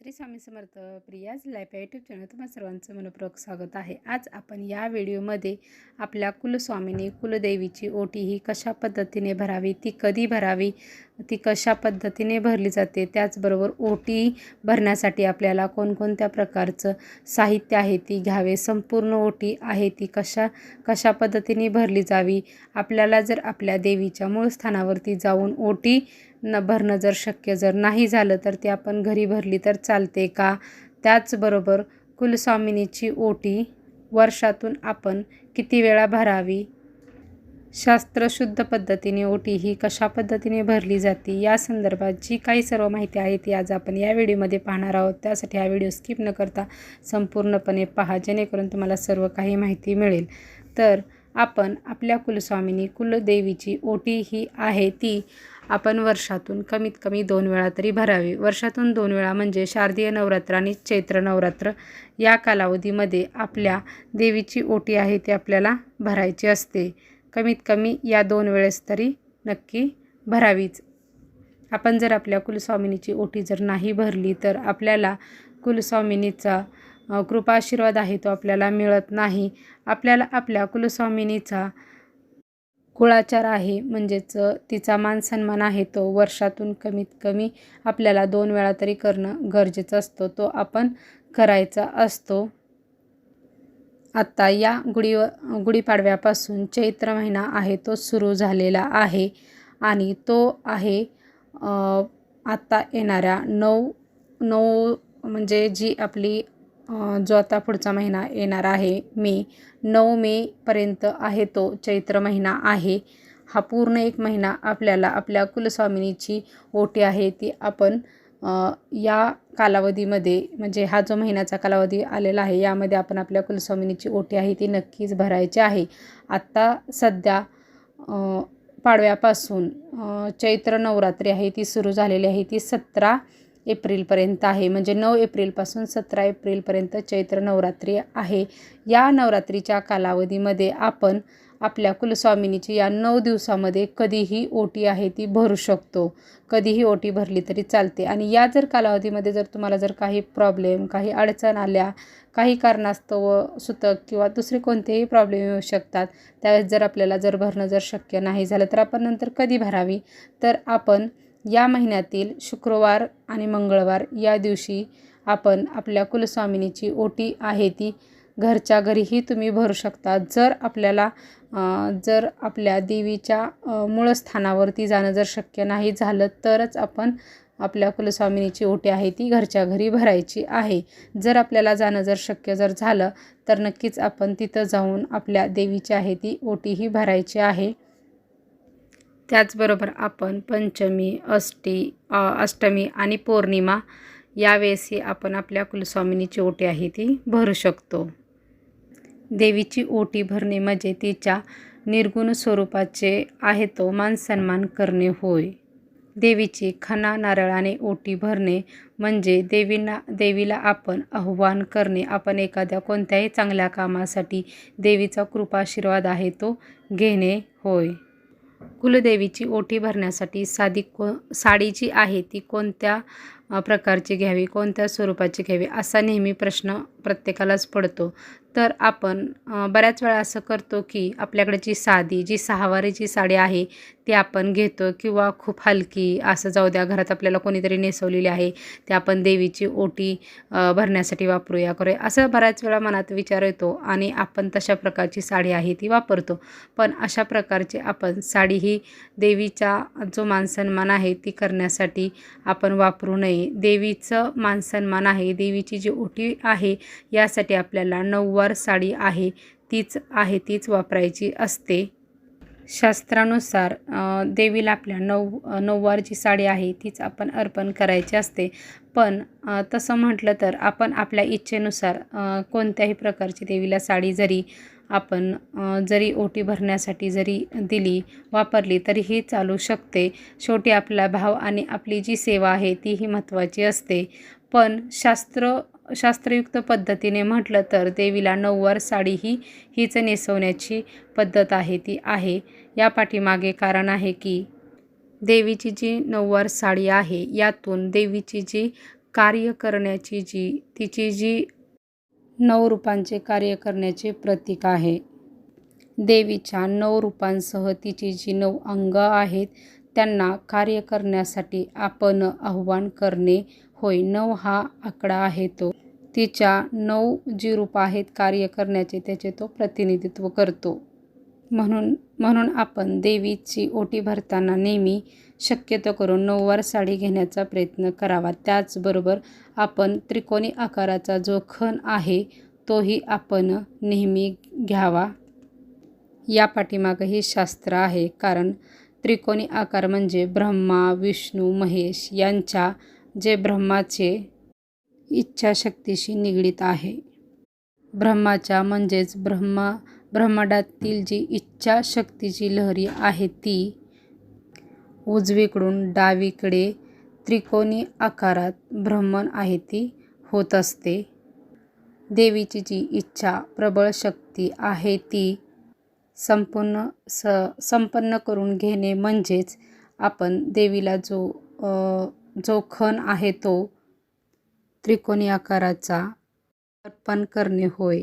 Shri Swami Samarth Priya's life या YouTube channel तुम्हाला सर्वांचं मनपूर्वक स्वागत आहे. आज आपण या व्हिडिओमध्ये आपल्या कुलस्वामिनी कुलदेवीची ओटी ही कशा पद्धतीने भरावी ती कधी भरावी ती कशा पद्धतीने भरली जाते त्याचबरोबर ओटी भरण्यासाठी आपल्याला कोणकोणत्या प्रकारचं साहित्य आहे ती घ्यावे संपूर्ण ओटी आहे ती कशा कशा पद्धतीने भरली जावी? आपल्याला जर आपल्या देवीच्या मूळ स्थानावरती जाऊन ओटी न भरणं जर शक्य जर नाही झालं तर ती आपण घरी भरली तर चालते का? त्याचबरोबर कुलस्वामिनीची ओटी वर्षातून आपण किती वेळा भरावी? शास्त्रशुद्ध पद्धतीने ओटी ही कशा पद्धतीने भरली जाते? या संदर्भात जी काही सर्व माहिती आहे ती आज आपण या व्हिडिओमध्ये पाहणार आहोत. त्यासाठी हा व्हिडिओ स्किप न करता संपूर्णपणे पहा जेणेकरून तुम्हाला सर्व काही माहिती मिळेल. तर आपण आपल्या कुलस्वामिनी कुलदेवीची ओटी ही आहे ती आपण वर्षातून कमीत कमी दोन वेळा तरी भरावी. वर्षातून दोन वेळा म्हणजे शारदीय नवरात्र आणि चैत्र नवरात्र या कालावधीमध्ये आपल्या देवीची ओटी आहे ती आपल्याला भरायची असते. कमीत कमी या दोन वेळेस तरी नक्की भरावीच. आपण जर आपल्या कुलस्वामिनीची ओटी जर नाही भरली तर आपल्याला कुलस्वामिनीचा कृपाशीर्वाद कृपा आशीर्वाद आहे तो आपल्याला मिळत नाही. आपल्याला आपल्या कुलस्वामिनीचा कुळाचार आहे म्हणजेच तिचा मान सन्मान आहे तो वर्षातून कमीत कमी आपल्याला दोन वेळा तरी करणं गरजेचं असतो. तो आपण करायचा असतो. आत्ता या गुढी गुढीपाडव्यापासून चैत्र महिना आहे तो सुरू झालेला आहे आणि तो आहे आत्ता येणाऱ्या नऊ नऊ म्हणजे जी आपली जो आता पुढचा महिना येणार आहे मे नऊ मेपर्यंत आहे तो चैत्र महिना आहे. हा पूर्ण एक महिना आपल्याला आपल्या कुलस्वामिनीची ओटी आहे ती आपण या कालावधीमध्ये म्हणजे हा जो महिन्याचा कालावधी आलेला आहे यामध्ये आपण आपल्या कुलस्वामिनीची ओटी आहे ती नक्कीच भरायची आहे. आत्ता सध्या पाडव्यापासून चैत्र नवरात्री आहे ती सुरू झालेली आहे ती सतरा एप्रिलपर्यंत आहे. म्हणजे नऊ एप्रिलपासून सतरा एप्रिलपर्यंत चैत्र नवरात्री आहे. या नवरात्रीच्या कालावधीमध्ये आपण आपल्या कुलस्वामिनीची या नऊ दिवसामध्ये कधीही ओटी आहे ती भरू शकतो. कधीही ओटी भरली तरी चालते. आणि या जर कालावधीमध्ये जर तुम्हाला जर काही प्रॉब्लेम काही अडचण आल्या काही कारणास्तव सुतक किंवा दुसरे कोणतेही प्रॉब्लेम येऊ शकतात त्यावेळेस जर आपल्याला जर भरणं जर शक्य नाही झालं तर आपण नंतर कधी भरावी? तर आपण या महिन्यातील शुक्रवार आणि मंगळवार या दिवशी आपण आपल्या कुलस्वामिनीची ओटी आहे ती घरच्या घरीही तुम्ही भरू शकता. जर आपल्याला जर आपल्या देवीच्या मूळस्थानावरती मूळ स्थानावरती जाणं जर शक्य नाही झालं तरच आपण आपल्या कुलस्वामिनीची ओटी आहे ती घरच्या घरी भरायची आहे. जर आपल्याला जाणं जर शक्य जर झालं तर नक्कीच आपण तिथं जाऊन आपल्या देवीची आहे ती ओटीही भरायची आहे. त्याचबरोबर आपण पंचमी अष्टी अष्टमी आणि पौर्णिमा यावेळेसही आपण आपल्या कुलस्वामिनीची ओटी आहे ती भरू शकतो. देवीची ओटी भरणे म्हणजे तिच्या निर्गुण स्वरूपाचे आहे तो मान सन्मान करणे होय. देवीची खना नारळाने ओटी भरणे म्हणजे देवींना देवीला आपण आव्हान करणे. आपण एखाद्या कोणत्याही चांगल्या कामासाठी देवीचा कृपाशीर्वाद आहे तो घेणे होय. कुलदेवीची ओटी भरण्यासाठी साधी को साडी जी आहे ती कोणत्या प्रकारची घ्यावी कोणत्या स्वरूपाची घ्यावी असा नेहमी प्रश्न प्रत्येकालाच पडतो. तर आपण बऱ्याच वेळा असं करतो की आपल्याकडे जी साधी जी सहावारीची साडी आहे ती आपण घेतो किंवा खूप हलकी असं जाऊ द्या घरात आपल्याला कोणीतरी नेसवलेली आहे ते आपण देवीची ओटी भरण्यासाठी वापरूया करूया असं बऱ्याच वेळा मनात विचार येतो आणि आपण तशा प्रकारची साडी आहे ती वापरतो. पण अशा प्रकारची आपण साडी ही देवीचा जो मानसन्मान आहे ती करण्यासाठी आपण वापरू नये. देवीचं मानसन्मान आहे. देवीची जी ओटी आहे यासाठी आपल्याला नऊवार साडी आहे. तीच आहे तीच वापरायची असते. शास्त्रानुसार देवीला आपल्या नऊ नऊवार जी साडी आहे तीच आपण अर्पण करायची असते. पण तसं म्हटलं तर आपण आपल्या इच्छेनुसार कोणत्याही प्रकारची देवीला साडी जरी आपण जरी ओटी भरण्यासाठी जरी दिली वापरली तरीही चालू शकते. शेवटी आपला भाव आणि आपली जी सेवा आहे तीही महत्त्वाची असते. पण शास्त्र शास्त्रयुक्त पद्धतीने म्हटलं तर देवीला नऊवार साडी ही हीच नेसवण्याची पद्धत आहे ती आहे. या पाठीमागे कारण आहे की देवीची जी नऊवार साडी आहे यातून देवीची जी कार्य करण्याची जी तिची जी नऊ रूपांचे कार्य करण्याचे प्रतीक आहे. देवीच्या नऊ रूपांसह तिची जी नऊ अंग आहेत त्यांना कार्य करण्यासाठी आपण आव्हान करणे होय नऊ हा आकडा आहे तो. तिच्या नऊ जी रूप आहेत कार्य करण्याचे त्याचे तो प्रतिनिधित्व करतो. म्हणून म्हणून आपण देवीची ओटी भरताना नेहमी शक्यतो करून नऊवार साडी घेण्याचा प्रयत्न करावा. त्याचबरोबर आपण त्रिकोणी आकाराचा जो खण आहे तोही आपण नेहमी घ्यावा. या पाठीमागं शास्त्र आहे कारण त्रिकोणी आकार म्हणजे ब्रह्मा विष्णू महेश यांच्या जे ब्रह्माचे इच्छाशक्तीशी निगडीत आहे. ब्रह्माच्या म्हणजेच ब्रह्मा ब्रह्मांडातील जी इच्छाशक्तीची लहरी आहे ती उजवीकडून डावीकडे त्रिकोणी आकारात भ्रमण आहे ती होत असते. देवीची जी इच्छा प्रबळ शक्ती आहे ती संपूर्ण स संपन्न करून घेणे म्हणजेच आपण देवीला जो जो खण आहे तो त्रिकोणी आकाराचा अर्पण करणे होय.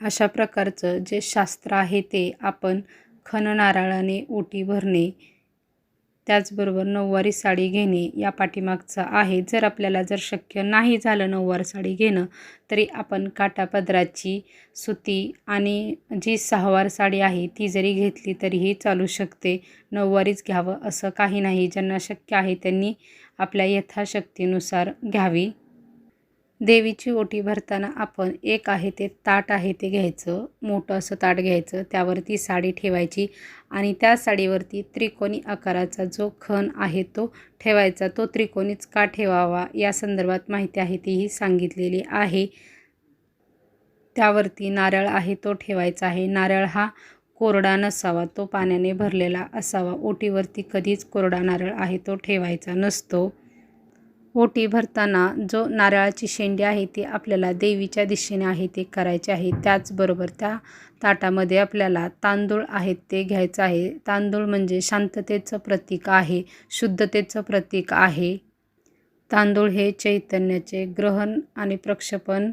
अशा प्रकारचं जे शास्त्र आहे ते आपण खण नारळाने ओटी भरणे त्याचबरोबर नऊवारी साडी घेणे या पाठीमागचं आहे. जर आपल्याला जर शक्य नाही झालं नऊवार साडी घेणं तरी आपण काटापदराची सुती आणि जी सहावार साडी आहे ती जरी घेतली तरीही चालू शकते. नऊवारीच घ्यावं असं काही नाही. ज्यांना शक्य आहे त्यांनी आपल्या यथाशक्तीनुसार घ्यावी. देवीची ओटी भरताना आपण एक आहे ते ताट आहे ते घ्यायचं मोठं असं ताट घ्यायचं त्यावरती साडी ठेवायची आणि त्या साडीवरती त्रिकोणी आकाराचा जो खण आहे तो ठेवायचा. तो त्रिकोणीच का ठेवावा या संदर्भात माहिती आहे तीही सांगितलेली आहे. त्यावरती नारळ आहे तो ठेवायचा आहे. नारळ हा कोरडा नसावा तो पाण्याने भरलेला असावा. ओटीवरती कधीच कोरडा नारळ आहे तो ठेवायचा नसतो. ओटी भरताना जो नारळाची शेंडी आहे ती आपल्याला देवीच्या दिशेने आहे ते करायचे आहे. त्याचबरोबर त्या ताटामध्ये आपल्याला तांदूळ आहेत ते घ्यायचं आहे. तांदूळ म्हणजे शांततेचं प्रतीक आहे शुद्धतेचं प्रतीक आहे. तांदूळ हे चैतन्याचे ग्रहण आणि प्रक्षेपण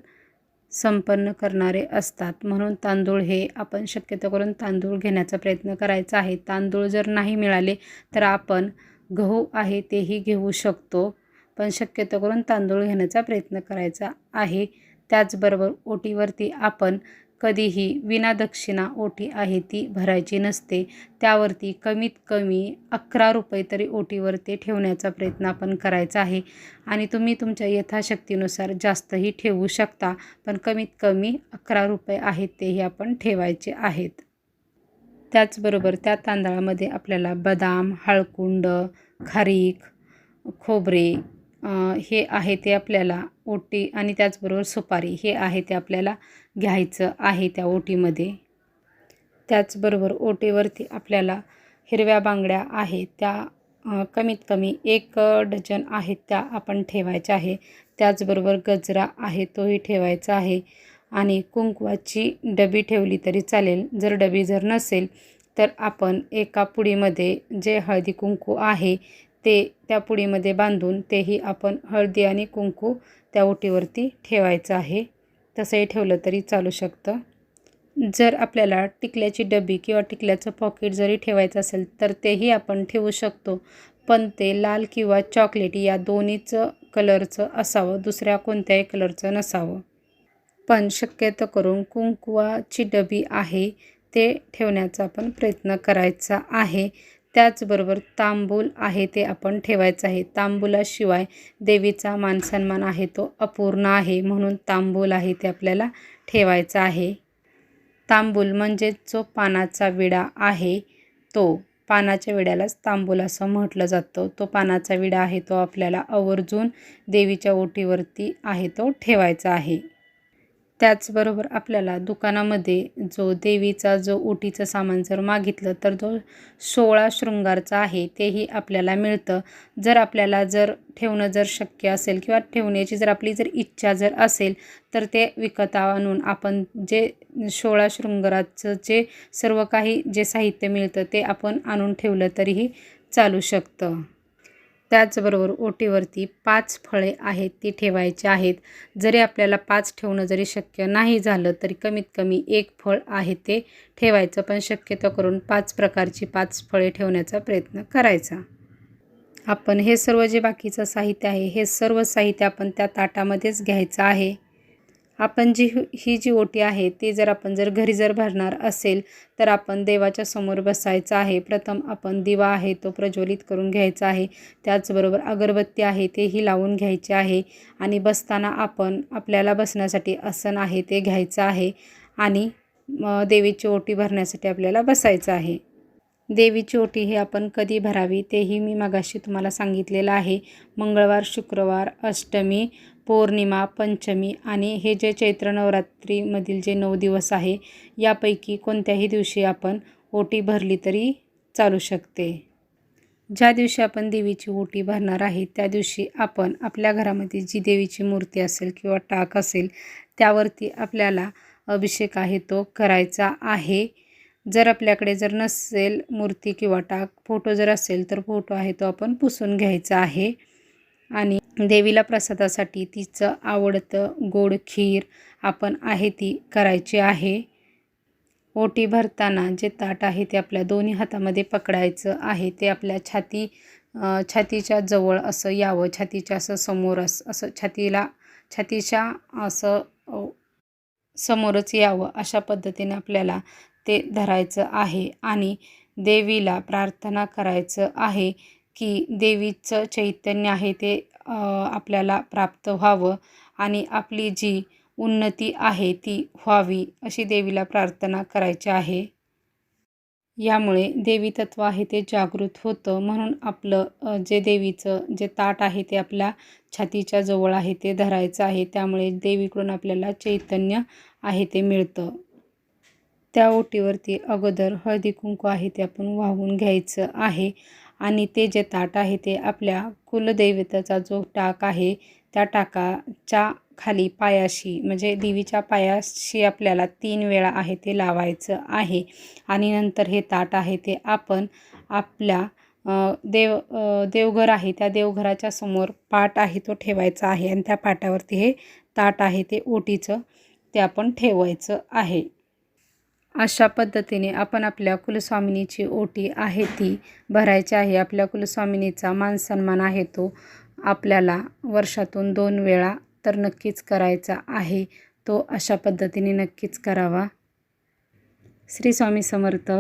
संपन्न करणारे असतात. म्हणून तांदूळ हे आपण शक्यतो करून तांदूळ घेण्याचा प्रयत्न करायचा आहे. तांदूळ जर नाही मिळाले तर आपण गहू आहे तेही घेऊ शकतो. पण शक्यतो करून तांदूळ घेण्याचा प्रयत्न करायचा आहे. त्याचबरोबर ओटीवरती आपण कधीही विनादक्षिणा ओटी आहे ती भरायची नसते. त्यावरती कमीत कमी अकरा रुपये तरी ओटीवरती ठेवण्याचा प्रयत्न आपण करायचा आहे. आणि तुम्ही तुमच्या यथाशक्तीनुसार जास्तही ठेवू शकता पण कमीत कमी अकरा रुपये आहेत तेही आपण ठेवायचे आहेत. त्याचबरोबर त्या तांदळामध्ये आपल्याला बदाम हळकुंड खारीक खोबरे हे आहे ते आपल्याला ओटी आणि त्याचबरोबर सुपारी हे आहे ते आपल्याला घ्यायचं आहे त्या ओटीमध्ये. त्याचबरोबर ओटीवरती आपल्याला हिरव्या बांगड्या आहेत त्या कमीत कमी एक डझन आहेत त्या आपण ठेवायच्या आहे. त्याचबरोबर गजरा आहे तोही ठेवायचा आहे आणि कुंकवाची डबी ठेवली तरी चालेल. जर डबी जर नसेल तर आपण एका पुडीमध्ये जे हळदी कुंकू आहे ते त्या पुडीमध्ये बांधून तेही आपण हळदी आणि कुंकू त्या ओटीवरती ठेवायचं आहे. तसंही ठेवलं तरी चालू शकतं. जर आपल्याला टिकल्याची डबी किंवा टिकल्याचं पॉकेट जरी ठेवायचं असेल तर तेही आपण ठेवू शकतो. पण ते लाल किंवा चॉकलेटी या दोन्हीचं कलरचं असावं दुसऱ्या कोणत्याही कलरचं नसावं. पण शक्यतो करून कुंकुवाची डबी आहे ते ठेवण्याचा आपण प्रयत्न करायचा आहे. त्याचबरोबर तांबूल आहे ते आपण ठेवायचं आहे. तांबूलाशिवाय देवीचा मानसन्मान आहे तो अपूर्ण आहे म्हणून तांबूल आहे ते आपल्याला ठेवायचा आहे. तांबूल म्हणजे जो पानाचा विडा आहे तो पानाच्या विड्यालाच तांबूल असं म्हटलं जातं. तो पानाचा विडा आहे तो आपल्याला आवर्जून देवीच्या ओटीवरती आहे तो ठेवायचा आहे. त्याचबरोबर आपल्याला दुकानामध्ये जो देवीचा जो ओटीचं सामान जर मागितलं तर जो सोळा शृंगारचा आहे तेही आपल्याला मिळतं. जर आपल्याला जर ठेवणं जर शक्य असेल किंवा ठेवण्याची जर आपली जर इच्छा जर असेल तर ते विकत आणून आपण जे सोळा शृंगाराचं जे सर्व काही जे साहित्य मिळतं ते आपण आणून ठेवलं तरीही चालू शकतं. त्याचबरोबर ओटीवरती पाच फळे आहेत ती ठेवायची आहेत. जरी आपल्याला पाच ठेवणं जरी शक्य नाही झालं तरी कमीत कमी एक फळ आहे ते ठेवायचं. पण शक्यतो करून पाच प्रकारची पाच फळे ठेवण्याचा प्रयत्न करायचा. आपण हे सर्व जे बाकीचं साहित्य आहे हे सर्व साहित्य आपण त्या ताटामध्येच घ्यायचं आहे. आपण जी ही जी ओटी आहे ती जर आपण जर घरी जर भरणार असेल तर आपण देवाच्या समोर बसायचं आहे. प्रथम आपण दिवा आहे तो प्रज्वलित करून घ्यायचा आहे. त्याचबरोबर अगरबत्ती आहे तेही लावून घ्यायचे आहे. आणि बसताना आपण आपल्याला बसण्यासाठी आसन आहे ते घ्यायचं आहे. आणि देवीची ओटी भरण्यासाठी आपल्याला बसायचं आहे. देवीची ओटी ही आपण कधी भरावी तेही मी मगाशी तुम्हाला सांगितलेलं आहे. मंगळवार शुक्रवार अष्टमी पौर्णिमा पंचमी आणि हे जे चैत्र नवरात्रीमधील जे नऊ दिवस आहे यापैकी कोणत्याही दिवशी आपण ओटी भरली तरी चालू शकते. ज्या दिवशी आपण देवीची ओटी भरणार आहे त्या दिवशी आपण आपल्या घरामध्ये जी देवीची मूर्ती असेल किंवा टाक असेल त्यावरती आपल्याला अभिषेक आहे तो करायचा आहे. जर आपल्याकडे जर नसेल मूर्ती किंवा टाक फोटो जर असेल तर फोटो आहे तो आपण पुसून घ्यायचा आहे. आणि देवीला प्रसादासाठी तिचं आवडतं गोड खीर आपण आहे ती करायची आहे. ओटी भरताना जे ताट आहे ते आपल्या दोन्ही हातामध्ये पकडायचं आहे. ते आपल्या छाती छातीच्या जवळ असं यावं छातीच्या असं समोर असं छातीला छातीच्या असं समोरच यावं अशा पद्धतीने आपल्याला ते धरायचं आहे. आणि देवीला प्रार्थना करायचं आहे. की देवीचं चैतन्य आहे ते आपल्याला प्राप्त व्हावं आणि आपली जी उन्नती आहे ती व्हावी अशी देवीला प्रार्थना करायची आहे. यामुळे देवी तत्व आहे ते जागृत होतं म्हणून आपलं जे देवीचं जे ताट आहे ते आपल्या छातीच्या जवळ आहे ते धरायचं आहे. त्यामुळे देवीकडून आपल्याला चैतन्य आहे ते मिळतं. त्या ओटीवरती अगोदर हळदी कुंकू आहे ते आपण वाहून घ्यायचं आहे. आणि ते जे ताट आहे ते आपल्या कुलदैवताचा जो टाक आहे त्या टाकाच्या खाली पायाशी म्हणजे देवीच्या पायाशी आपल्याला तीन वेळा आहे ते लावायचं आहे. आणि नंतर हे ताट आहे ते आपण आपल्या देव देवघर आहे त्या देवघराच्या समोर पाट आहे तो ठेवायचा आहे. आणि त्या पाटावरती हे ताट आहे ते ओटीचं ते आपण ठेवायचं आहे. अशा पद्धतीने आपण आपल्या कुलस्वामिनीची ओटी आहे ती भरायची आहे. आपल्या कुलस्वामिनीचा मानसन्मान आहे तो आपल्याला वर्षातून दोन वेळा तर नक्कीच करायचा आहे. तो अशा पद्धतीने नक्कीच करावा. श्री स्वामी समर्थ.